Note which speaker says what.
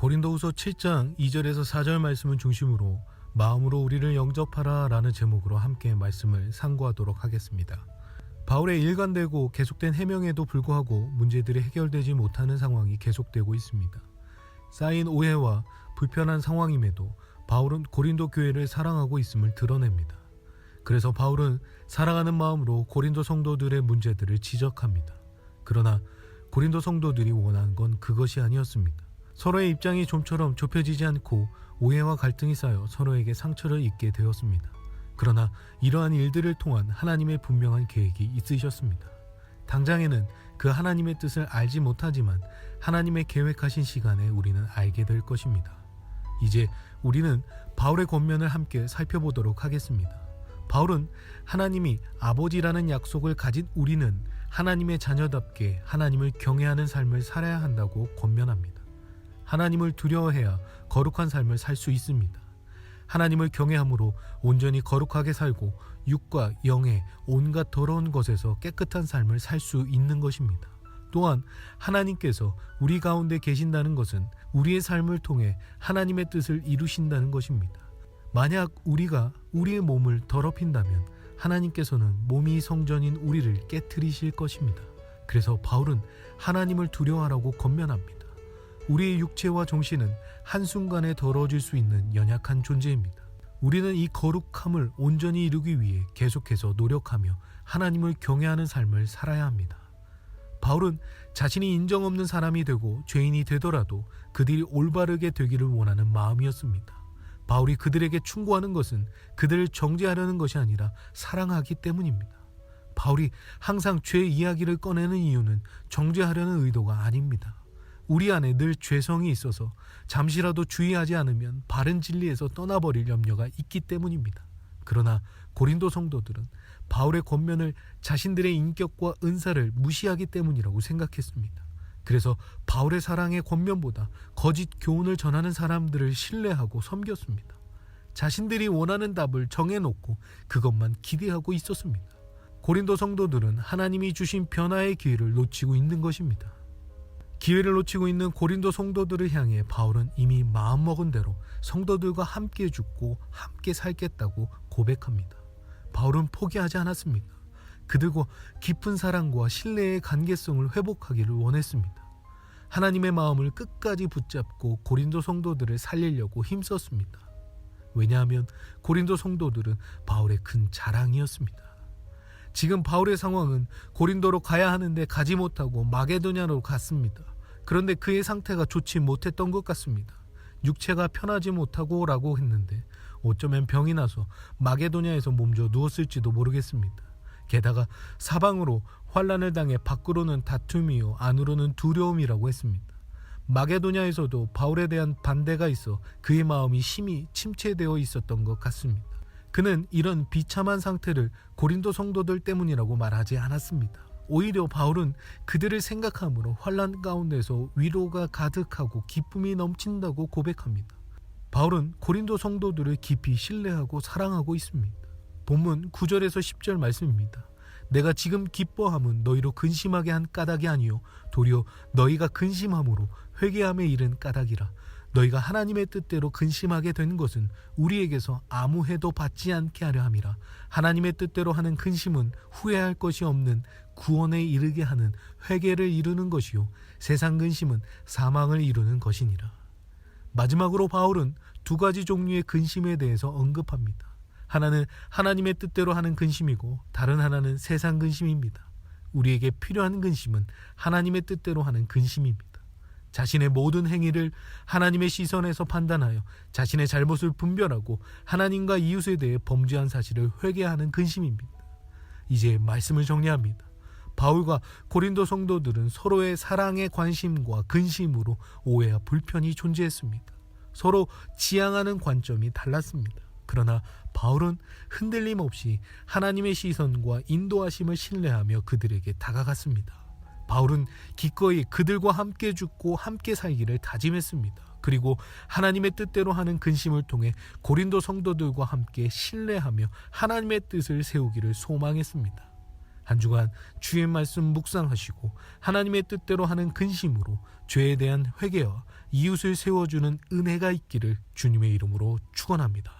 Speaker 1: 고린도후서 7장 2절에서 4절 말씀을 중심으로 마음으로 우리를 영접하라 라는 제목으로 함께 말씀을 상고하도록 하겠습니다. 바울의 일관되고 계속된 해명에도 불구하고 문제들이 해결되지 못하는 상황이 계속되고 있습니다. 쌓인 오해와 불편한 상황임에도 바울은 고린도 교회를 사랑하고 있음을 드러냅니다. 그래서 바울은 사랑하는 마음으로 고린도 성도들의 문제들을 지적합니다. 그러나 고린도 성도들이 원한 건 그것이 아니었습니다. 서로의 입장이 좀처럼 좁혀지지 않고 오해와 갈등이 쌓여 서로에게 상처를 입게 되었습니다. 그러나 이러한 일들을 통한 하나님의 분명한 계획이 있으셨습니다. 당장에는 그 하나님의 뜻을 알지 못하지만 하나님의 계획하신 시간에 우리는 알게 될 것입니다. 이제 우리는 바울의 권면을 함께 살펴보도록 하겠습니다. 바울은 하나님이 아버지라는 약속을 가진 우리는 하나님의 자녀답게 하나님을 경외하는 삶을 살아야 한다고 권면합니다. 하나님을 두려워해야 거룩한 삶을 살 수 있습니다. 하나님을 경외함으로 온전히 거룩하게 살고 육과 영의 온갖 더러운 것에서 깨끗한 삶을 살 수 있는 것입니다. 또한 하나님께서 우리 가운데 계신다는 것은 우리의 삶을 통해 하나님의 뜻을 이루신다는 것입니다. 만약 우리가 우리의 몸을 더럽힌다면 하나님께서는 몸이 성전인 우리를 깨뜨리실 것입니다. 그래서 바울은 하나님을 두려워하라고 권면합니다. 우리의 육체와 정신은 한순간에 더러워질 수 있는 연약한 존재입니다. 우리는 이 거룩함을 온전히 이루기 위해 계속해서 노력하며 하나님을 경외하는 삶을 살아야 합니다. 바울은 자신이 인정 없는 사람이 되고 죄인이 되더라도 그들이 올바르게 되기를 원하는 마음이었습니다. 바울이 그들에게 충고하는 것은 그들을 정죄하려는 것이 아니라 사랑하기 때문입니다. 바울이 항상 죄 이야기를 꺼내는 이유는 정죄하려는 의도가 아닙니다. 우리 안에 늘 죄성이 있어서 잠시라도 주의하지 않으면 바른 진리에서 떠나버릴 염려가 있기 때문입니다. 그러나 고린도 성도들은 바울의 권면을 자신들의 인격과 은사를 무시하기 때문이라고 생각했습니다. 그래서 바울의 사랑의 권면보다 거짓 교훈을 전하는 사람들을 신뢰하고 섬겼습니다. 자신들이 원하는 답을 정해놓고 그것만 기대하고 있었습니다. 고린도 성도들은 하나님이 주신 변화의 기회를 놓치고 있는 것입니다. 기회를 놓치고 있는 고린도 성도들을 향해 바울은 이미 마음먹은 대로 성도들과 함께 죽고 함께 살겠다고 고백합니다. 바울은 포기하지 않았습니다. 그들과 깊은 사랑과 신뢰의 관계성을 회복하기를 원했습니다. 하나님의 마음을 끝까지 붙잡고 고린도 성도들을 살리려고 힘썼습니다. 왜냐하면 고린도 성도들은 바울의 큰 자랑이었습니다. 지금 바울의 상황은 고린도로 가야 하는데 가지 못하고 마게도냐로 갔습니다. 그런데 그의 상태가 좋지 못했던 것 같습니다. 육체가 편하지 못하고 라고 했는데 어쩌면 병이 나서 마게도냐에서 몸져 누웠을지도 모르겠습니다. 게다가 사방으로 환란을 당해 밖으로는 다툼이요 안으로는 두려움이라고 했습니다. 마게도냐에서도 바울에 대한 반대가 있어 그의 마음이 심히 침체되어 있었던 것 같습니다. 그는 이런 비참한 상태를 고린도 성도들 때문이라고 말하지 않았습니다. 오히려 바울은 그들을 생각함으로 환란 가운데서 위로가 가득하고 기쁨이 넘친다고 고백합니다. 바울은 고린도 성도들을 깊이 신뢰하고 사랑하고 있습니다. 본문 9절에서 10절 말씀입니다. 내가 지금 기뻐함은 너희로 근심하게 한 까닭이 아니요 도리어 너희가 근심함으로 회개함에 이른 까닭이라 너희가 하나님의 뜻대로 근심하게 된 것은 우리에게서 아무 해도 받지 않게 하려 함이라 하나님의 뜻대로 하는 근심은 후회할 것이 없는 구원에 이르게 하는 회개를 이루는 것이요 세상 근심은 사망을 이루는 것이니라 마지막으로 바울은 두 가지 종류의 근심에 대해서 언급합니다. 하나는 하나님의 뜻대로 하는 근심이고 다른 하나는 세상 근심입니다. 우리에게 필요한 근심은 하나님의 뜻대로 하는 근심입니다. 자신의 모든 행위를 하나님의 시선에서 판단하여 자신의 잘못을 분별하고 하나님과 이웃에 대해 범죄한 사실을 회개하는 근심입니다. 이제 말씀을 정리합니다. 바울과 고린도 성도들은 서로의 사랑의 관심과 근심으로 오해와 불편이 존재했습니다. 서로 지향하는 관점이 달랐습니다. 그러나 바울은 흔들림 없이 하나님의 시선과 인도하심을 신뢰하며 그들에게 다가갔습니다. 바울은 기꺼이 그들과 함께 죽고 함께 살기를 다짐했습니다. 그리고 하나님의 뜻대로 하는 근심을 통해 고린도 성도들과 함께 신뢰하며 하나님의 뜻을 세우기를 소망했습니다. 한 주간 주의 말씀 묵상하시고 하나님의 뜻대로 하는 근심으로 죄에 대한 회개와 이웃을 세워주는 은혜가 있기를 주님의 이름으로 축원합니다.